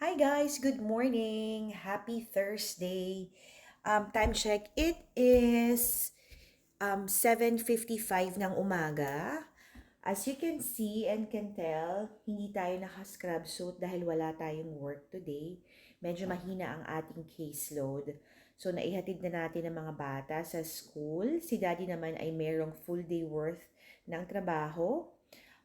Hi guys, good morning. Happy Thursday. Um, time check, it is um, 7.55 ng umaga. As you can see and can tell, hindi tayo naka-scrub suit dahil wala tayong work today. Medyo mahina ang ating caseload. So, naihatid na natin ang mga bata sa school. Si daddy naman ay merong full day worth ng trabaho.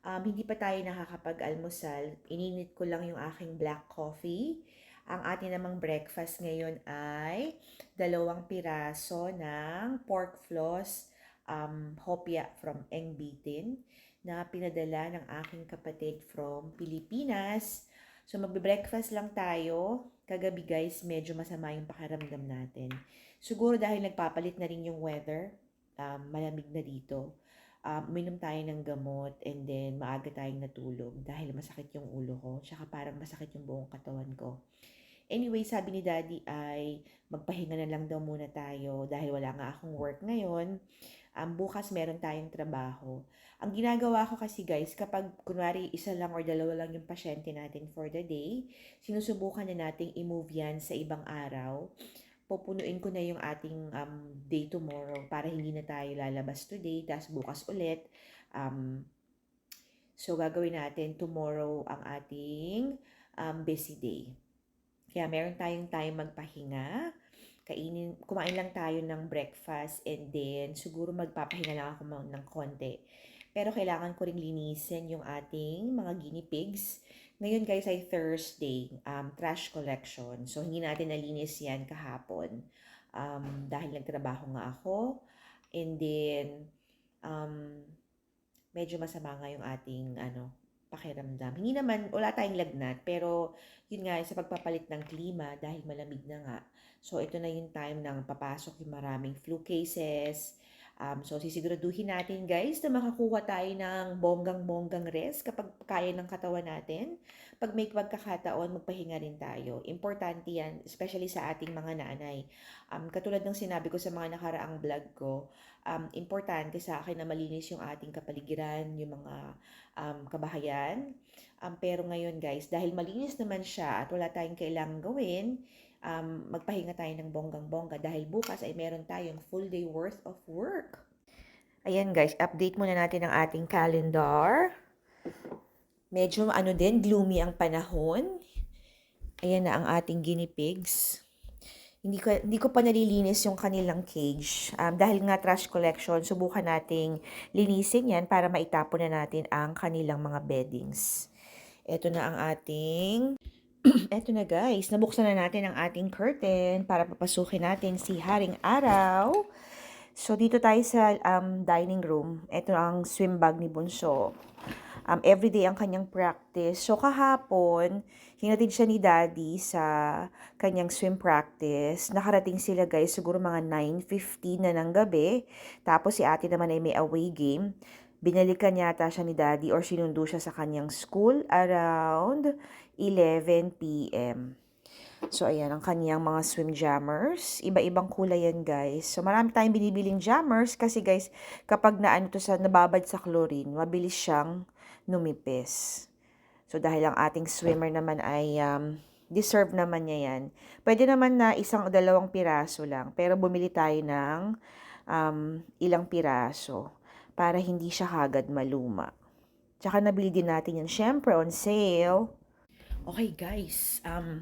Um, hindi pa tayo nakakapag-almusal. Ininit ko lang yung aking black coffee. Ang ating namang breakfast ngayon ay dalawang piraso ng pork floss um, hopia from Eng Bitin na pinadala ng aking kapatid from Pilipinas. So magbe-breakfast lang tayo. Kagabi guys, medyo masama yung pakiramdam natin. Siguro dahil nagpapalit na rin yung weather, um, malamig na dito um, uminom tayo ng gamot and then maaga tayong natulog dahil masakit yung ulo ko. Tsaka parang masakit yung buong katawan ko. Anyway, sabi ni daddy ay magpahinga na lang daw muna tayo dahil wala nga akong work ngayon. Um, bukas meron tayong trabaho. Ang ginagawa ko kasi guys, kapag kunwari isa lang or dalawa lang yung pasyente natin for the day, sinusubukan na nating i-move yan sa ibang araw pupunuin ko na yung ating um, day tomorrow para hindi na tayo lalabas today, tapos bukas ulit. Um, so, gagawin natin tomorrow ang ating um, busy day. Kaya meron tayong time magpahinga. Kainin, kumain lang tayo ng breakfast and then siguro magpapahinga lang ako ng konti. Pero kailangan ko ring linisin yung ating mga guinea pigs ngayon guys ay Thursday, um, trash collection. So hindi natin nalinis yan kahapon um, dahil nagtrabaho nga ako. And then, um, medyo masama nga yung ating ano, pakiramdam. Hindi naman, wala tayong lagnat, pero yun nga, sa pagpapalit ng klima dahil malamig na nga. So ito na yung time ng papasok yung maraming flu cases, Um, so, sisiguraduhin natin guys na makakuha tayo ng bonggang-bonggang rest kapag kaya ng katawan natin. Pag may pagkakataon, magpahinga rin tayo. Importante yan, especially sa ating mga nanay. Um, katulad ng sinabi ko sa mga nakaraang vlog ko, um, importante sa akin na malinis yung ating kapaligiran, yung mga um, kabahayan. Um, pero ngayon guys, dahil malinis naman siya at wala tayong kailangang gawin, um, magpahinga tayo ng bonggang-bongga dahil bukas ay meron tayong full day worth of work. Ayan guys, update muna natin ang ating calendar. Medyo ano din, gloomy ang panahon. Ayan na ang ating guinea pigs. Hindi ko, hindi ko pa nalilinis yung kanilang cage. Um, dahil nga trash collection, subukan nating linisin yan para maitapon na natin ang kanilang mga beddings. Ito na ang ating Eto na guys, nabuksan na natin ang ating curtain para papasukin natin si Haring Araw. So dito tayo sa um, dining room. Ito ang swim bag ni Bunso. Um, everyday ang kanyang practice. So kahapon, hinatid siya ni Daddy sa kanyang swim practice. Nakarating sila guys, siguro mga 9.15 na ng gabi. Tapos si ate naman ay may away game binalikan yata siya ni daddy or sinundo siya sa kanyang school around 11 p.m. So, ayan, ang kanyang mga swim jammers. Iba-ibang kulay yan, guys. So, marami tayong binibiling jammers kasi, guys, kapag naano to sa, nababad sa chlorine, mabilis siyang numipis. So, dahil ang ating swimmer naman ay um, deserve naman niya yan. Pwede naman na isang o dalawang piraso lang. Pero bumili tayo ng um, ilang piraso para hindi siya kagad maluma. Tsaka nabili din natin yan, syempre, on sale. Okay guys, um,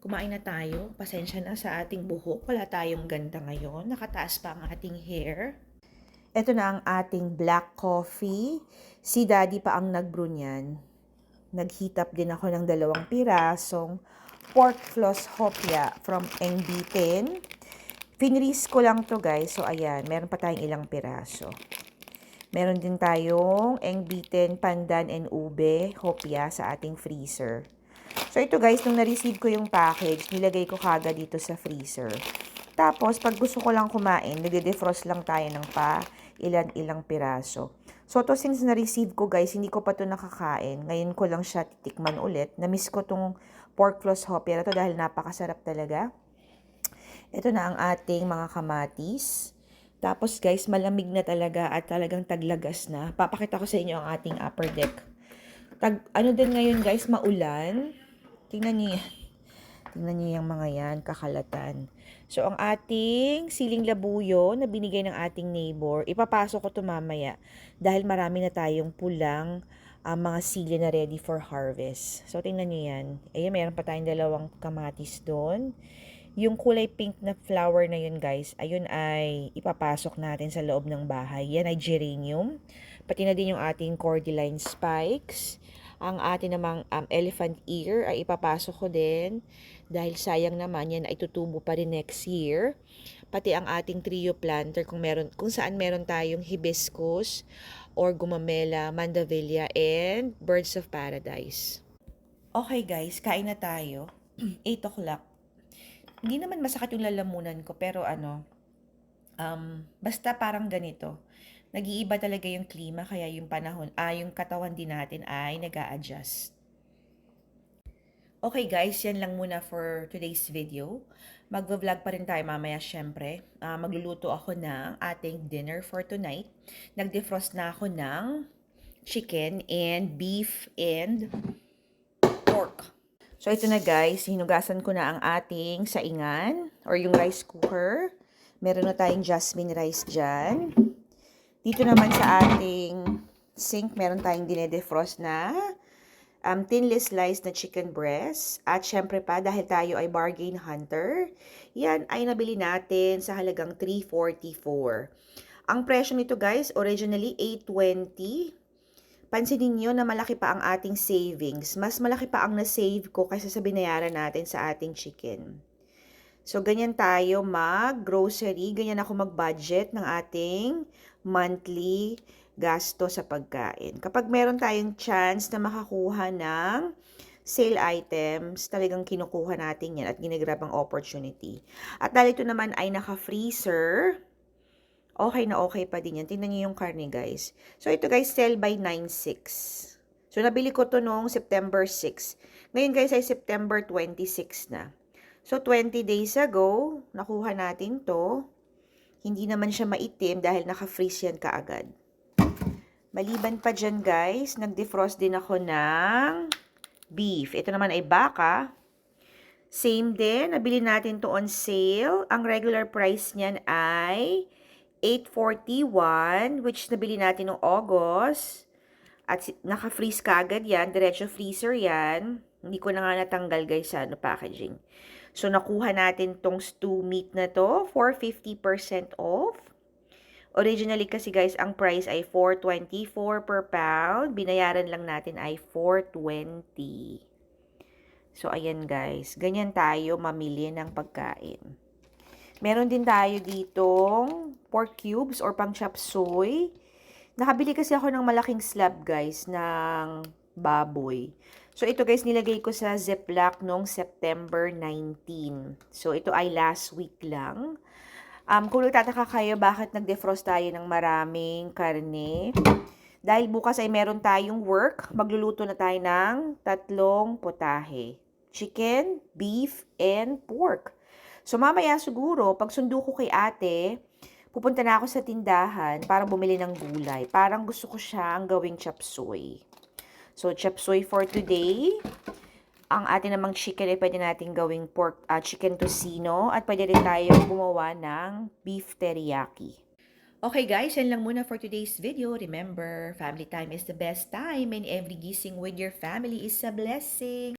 kumain na tayo. Pasensya na sa ating buhok. Wala tayong ganda ngayon. Nakataas pa ang ating hair. Ito na ang ating black coffee. Si daddy pa ang nagbrew niyan. Naghitap din ako ng dalawang pirasong pork floss hopia from Engbitin. Finris ko lang to guys. So ayan, meron pa tayong ilang piraso. Meron din tayong Engbitin pandan and ube hopia sa ating freezer. So, ito guys, nung na-receive ko yung package, nilagay ko kaga dito sa freezer. Tapos, pag gusto ko lang kumain, nagde-defrost lang tayo ng pa ilan-ilang piraso. So, to since na-receive ko guys, hindi ko pa to nakakain. Ngayon ko lang siya titikman ulit. Na-miss ko tong pork floss hopper na to dahil napakasarap talaga. Ito na ang ating mga kamatis. Tapos guys, malamig na talaga at talagang taglagas na. Papakita ko sa inyo ang ating upper deck. Tag, ano din ngayon guys, maulan. Tingnan niyo yan. Tingnan niyo yung mga yan, kakalatan. So, ang ating siling labuyo na binigay ng ating neighbor, ipapasok ko to mamaya dahil marami na tayong pulang ang mga sili na ready for harvest. So, tingnan niyo yan. Ayun, meron pa tayong dalawang kamatis doon. Yung kulay pink na flower na yun, guys, ayun ay ipapasok natin sa loob ng bahay. Yan ay geranium. Pati na din yung ating cordyline spikes. Ang atin namang um, elephant ear ay ipapasok ko din dahil sayang naman yan ay tutubo pa rin next year. Pati ang ating trio planter kung meron kung saan meron tayong hibiscus or gumamela, mandevilla and birds of paradise. Okay guys, kain na tayo. 8 o'clock. Hindi naman masakit yung lalamunan ko pero ano um, basta parang ganito nag-iiba talaga yung klima kaya yung panahon, ah, yung katawan din natin ay nag adjust Okay guys, yan lang muna for today's video. Magvo-vlog pa rin tayo mamaya syempre. Ah, magluluto ako ng ating dinner for tonight. Nag-defrost na ako ng chicken and beef and pork. So ito na guys, hinugasan ko na ang ating saingan or yung rice cooker. Meron na tayong jasmine rice dyan. Dito naman sa ating sink, meron tayong dinedefrost na um, thinly sliced na chicken breast. At syempre pa, dahil tayo ay bargain hunter, yan ay nabili natin sa halagang 344. Ang presyo nito guys, originally 820. Pansinin nyo na malaki pa ang ating savings. Mas malaki pa ang na-save ko kaysa sa binayaran natin sa ating chicken. So, ganyan tayo mag-grocery, ganyan ako mag-budget ng ating monthly gasto sa pagkain. Kapag meron tayong chance na makakuha ng sale items, talagang kinukuha natin yan at ginagrab ang opportunity. At dahil ito naman ay naka-freezer, okay na okay pa din yan. Tingnan niyo yung karne, guys. So, ito guys, sell by 9.6. So, nabili ko to noong September 6. Ngayon guys ay September 26 na. So, 20 days ago, nakuha natin to. Hindi naman siya maitim dahil naka-freeze yan kaagad. Maliban pa dyan guys, nag-defrost din ako ng beef. Ito naman ay baka. Same din, nabili natin to on sale. Ang regular price niyan ay 841 which nabili natin noong August. At naka-freeze kagad yan, diretso freezer yan. Hindi ko na nga natanggal guys sa ano, packaging. So, nakuha natin tong stew meat na to for 50% off. Originally kasi guys, ang price ay 4.24 per pound. Binayaran lang natin ay 4.20. So, ayan guys. Ganyan tayo mamili ng pagkain. Meron din tayo ditong pork cubes or pang chop suey. Nakabili kasi ako ng malaking slab guys ng baboy. So, ito guys, nilagay ko sa Ziploc noong September 19. So, ito ay last week lang. Um, kung nagtataka kayo bakit nag-defrost tayo ng maraming karne, dahil bukas ay meron tayong work, magluluto na tayo ng tatlong potahe. Chicken, beef, and pork. So mamaya siguro, pag sundo ko kay ate, pupunta na ako sa tindahan para bumili ng gulay. Parang gusto ko siya ang gawing chop suey. So chop suey for today ang atin namang chicken ay pwede natin gawing pork, uh, chicken tocino at pwede rin tayo gumawa ng beef teriyaki. Okay guys, yan lang muna for today's video. Remember, family time is the best time and every gising with your family is a blessing.